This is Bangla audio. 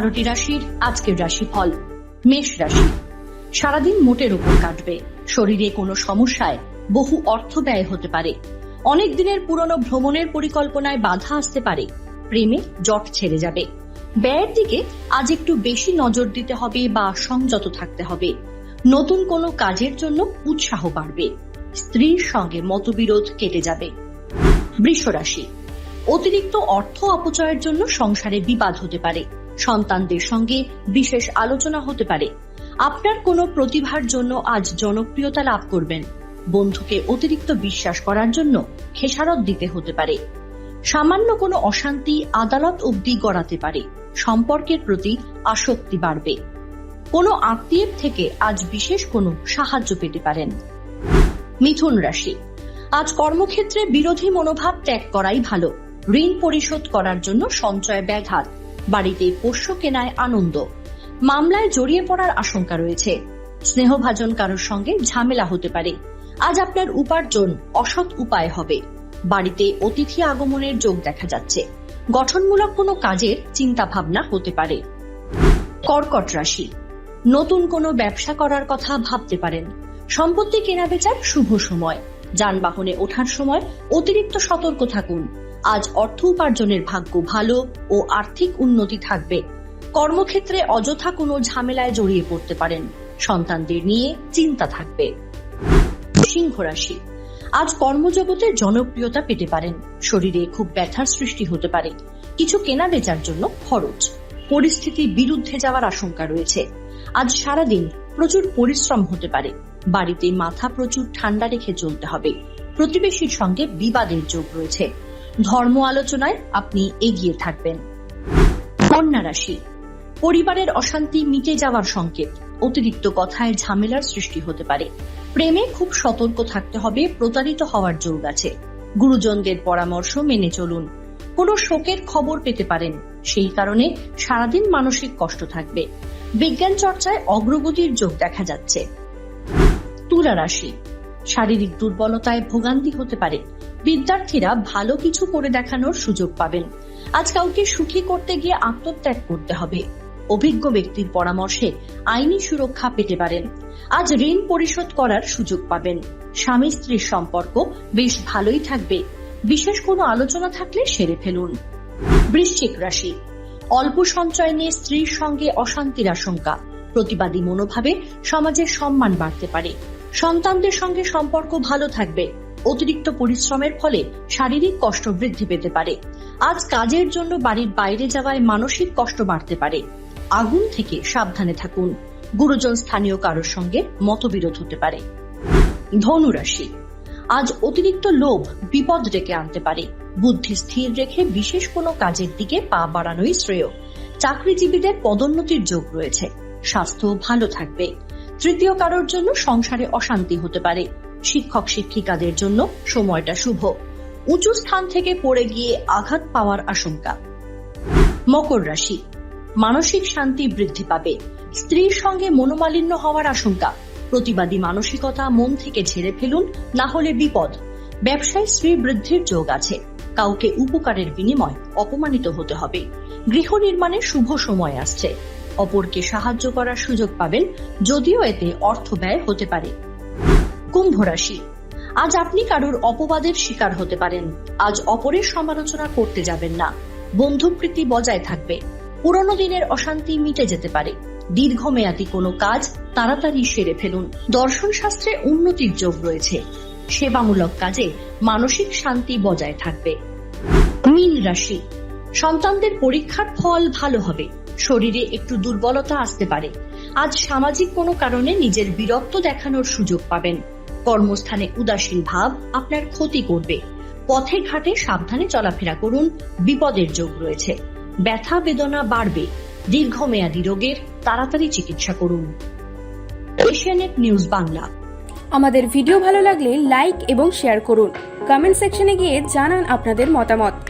বারোটি রাশির আজকের রাশিফল, মেষ রাশি। সারাদিন মোটের উপর কাটবে। শরীরে কোনো সমস্যায় বহু অর্থ ব্যয় হতে পারে। অনেক দিনের পুরনো ভ্রমণের পরিকল্পনায় বাধা আসতে পারে। প্রেমে জট ছেড়ে যাবে। ব্যয়ের দিকে আজ একটু বেশি নজর দিতে হবে বা সংযত থাকতে হবে। নতুন কোনো কাজের জন্য উৎসাহ বাড়বে। স্ত্রীর সঙ্গে মতবিরোধ কেটে যাবে। বৃষ রাশি অতিরিক্ত অর্থ অপচয়ের জন্য সংসারে বিবাদ হতে পারে। সন্তানদের সঙ্গে বিশেষ আলোচনা হতে পারে। আপনার কোনো প্রতিভার জন্য আজ জনপ্রিয়তা লাভ করবেন। বন্ধুকে অতিরিক্ত বিশ্বাস করার জন্য খেসারত দিতে হতে পারে। সামান্য কোনো অশান্তি আদালত অবধি গড়াতে পারে। সম্পর্কের প্রতি আসক্তি বাড়বে। কোনো আত্মীয়ের থেকে আজ বিশেষ কোনো সাহায্য পেতে পারেন। মিথুন রাশি। আজ কর্মক্ষেত্রে বিরোধী মনোভাব ত্যাগ করাই ভালো। ঋণ পরিশোধ করার জন্য সঞ্চয় ব্যাঘাত। বাড়িতে পোষ্য কেনায় আনন্দ। মামলায় জড়িয়ে পড়ার আশঙ্কা রয়েছে। স্নেহভাজন কারোর সঙ্গে ঝামেলা হতে পারে। আজ আপনার উপার্জন অসৎ উপায় হবে। বাড়িতে অতিথি আগমনের যোগ দেখা যাচ্ছে। গঠনমূলক কোনো কাজের চিন্তা ভাবনা হতে পারে। কর্কট রাশি। নতুন কোনো ব্যবসা করার কথা ভাবতে পারেন। সম্পত্তি কেনাবেচার শুভ সময়। যানবাহনে ওঠার সময় অতিরিক্ত সতর্ক থাকুন। আজ অর্থ উপার্জনের ভাগ্য ভালো ও আর্থিক উন্নতি থাকবে। কর্মক্ষেত্রে অযথা কোনো ঝামেলায় জড়িয়ে পড়তে পারেন। সন্তানদের নিয়ে চিন্তা থাকবে। সিংহ রাশি। আজ কর্মজগতে জনপ্রিয়তা পেতে পারেন। শরীরে খুব ব্যথার সৃষ্টি হতে পারে। কিছু কেনা বেচার জন্য খরচ। পরিস্থিতি বিরুদ্ধে যাওয়ার আশঙ্কা রয়েছে। আজ সারাদিন প্রচুর পরিশ্রম হতে পারে। বাড়িতে মাথা প্রচুর ঠান্ডা রেখে চলতে হবে। প্রতিবেশীর সঙ্গে বিবাদের যোগ রয়েছে। ধর্ম আলোচনায় আপনি এগিয়ে থাকবেন। কন্যা রাশি। পরিবারের অশান্তি মিটে যাওয়ার সংকেত, অতিরিক্ত কথায় ঝামেলার সৃষ্টি হতে পারে। প্রেমে খুব সতর্ক থাকতে হবে, প্রতারিত হওয়ার যোগ আছে। গুরুজনদের পরামর্শ মেনে চলুন। কোনো শোকের খবর পেতে পারেন, সেই কারণে সারাদিন মানসিক কষ্ট থাকবে। বিজ্ঞান চর্চায় অগ্রগতির যোগ দেখা যাচ্ছে। তুলা রাশি শারীরিক দুর্বলতায় ভোগান্তি হতে পারে। বিদ্যার্থীরা ভালো কিছু করে দেখানোর সুযোগ পাবেন। আজ কাউকে সুখী করতে গিয়ে আত্মত্যাগ করতে হবে। অভিজ্ঞ ব্যক্তির পরামর্শে আইনি সুরক্ষা পেতে পারেন। আজ ঋণ পরিশোধ করার সুযোগ পাবেন। স্বামী স্ত্রীর সম্পর্ক বেশ ভালোই থাকবে। বিশেষ কোনো আলোচনা থাকলে সেরে ফেলুন। বৃশ্চিক রাশি। অল্প সঞ্চয় নিয়ে স্ত্রীর সঙ্গে অশান্তির আশঙ্কা। প্রতিবাদী মনোভাবে সমাজের সম্মান বাড়তে পারে। সন্তানদের সঙ্গে সম্পর্ক ভালো থাকবে। অতিরিক্ত পরিশ্রমের ফলে শারীরিক কষ্ট বৃদ্ধি পেতে পারে। আজ কাজের জন্য বাড়ির বাইরে যাওয়ায় মানসিক কষ্ট বাড়তে পারে। আগুন থেকে সাবধানে থাকুন। গুরুজন স্থানীয় কারোর সঙ্গে মতবিরোধ হতে পারে। ধনুরাশি। আজ অতিরিক্ত লোভ বিপদ ডেকে আনতে পারে। বুদ্ধি স্থির রেখে বিশেষ কোনো কাজের দিকে পা বাড়ানোই শ্রেয়। চাকরিজীবীদের পদোন্নতির যোগ রয়েছে। স্বাস্থ্য ভালো থাকবে। তৃতীয় কারোর জন্য সংসারে অশান্তি হতে পারে। শিক্ষক, শিক্ষিকাদের জন্য সময়টা শুভ। উঁচু স্থান থেকে পড়ে গিয়ে আঘাত পাওয়ার আশঙ্কা। মকর রাশি। মানসিক শান্তি বৃদ্ধি পাবে। স্ত্রীর সঙ্গে মনোমালিন্য হওয়ার আশঙ্কা। প্রতিবাদী মানসিকতা মন থেকে ঝেড়ে ফেলুন, না হলে বিপদ। ব্যবসায় শ্রী বৃদ্ধির যোগ আছে। কাউকে উপকারের বিনিময় অপমানিত হতে হবে। গৃহ নির্মাণের শুভ সময় আসছে। অপরকে সাহায্য করার সুযোগ পাবেন, যদিও এতে অর্থ ব্যয় হতে পারে। কুম্ভ রাশি। আজ আপনি কারোর অপবাদের শিকার হতে পারেন। আজ অপরের সমালোচনা করতে যাবেন না। বন্ধুপ্রীতি বজায় থাকবে। পুরনো দিনের অশান্তি মিটে যেতে পারে। দীর্ঘমেয়াদী কোনো কাজ তাড়াতাড়ি সেরে ফেলুন। দর্শন শাস্ত্রে উন্নতির যোগ রয়েছে। সেবামূলক কাজে মানসিক শান্তি বজায় থাকবে। মীন রাশি। সন্তানদের পরীক্ষার ফল ভালো হবে। শরীরে একটু দুর্বলতা আসতে পারে। আজ সামাজিক কোনো কারণে নিজের বিরক্ত দেখানোর সুযোগ পাবেন। কর্মস্থানে উদাসীন ভাব আপনার ক্ষতি করবে। পথে ঘাটে সাবধানে চলাফেরা করুন, বিপদের যোগ রয়েছে। ব্যথা বেদনা বাড়বে, দীর্ঘমেয়াদী রোগের তাড়াতাড়ি চিকিৎসা করুন। Asianet news Bangla. আমাদের ভিডিও ভালো লাগলে লাইক এবং শেয়ার করুন। কমেন্ট সেকশনে গিয়ে জানান আপনাদের মতামত।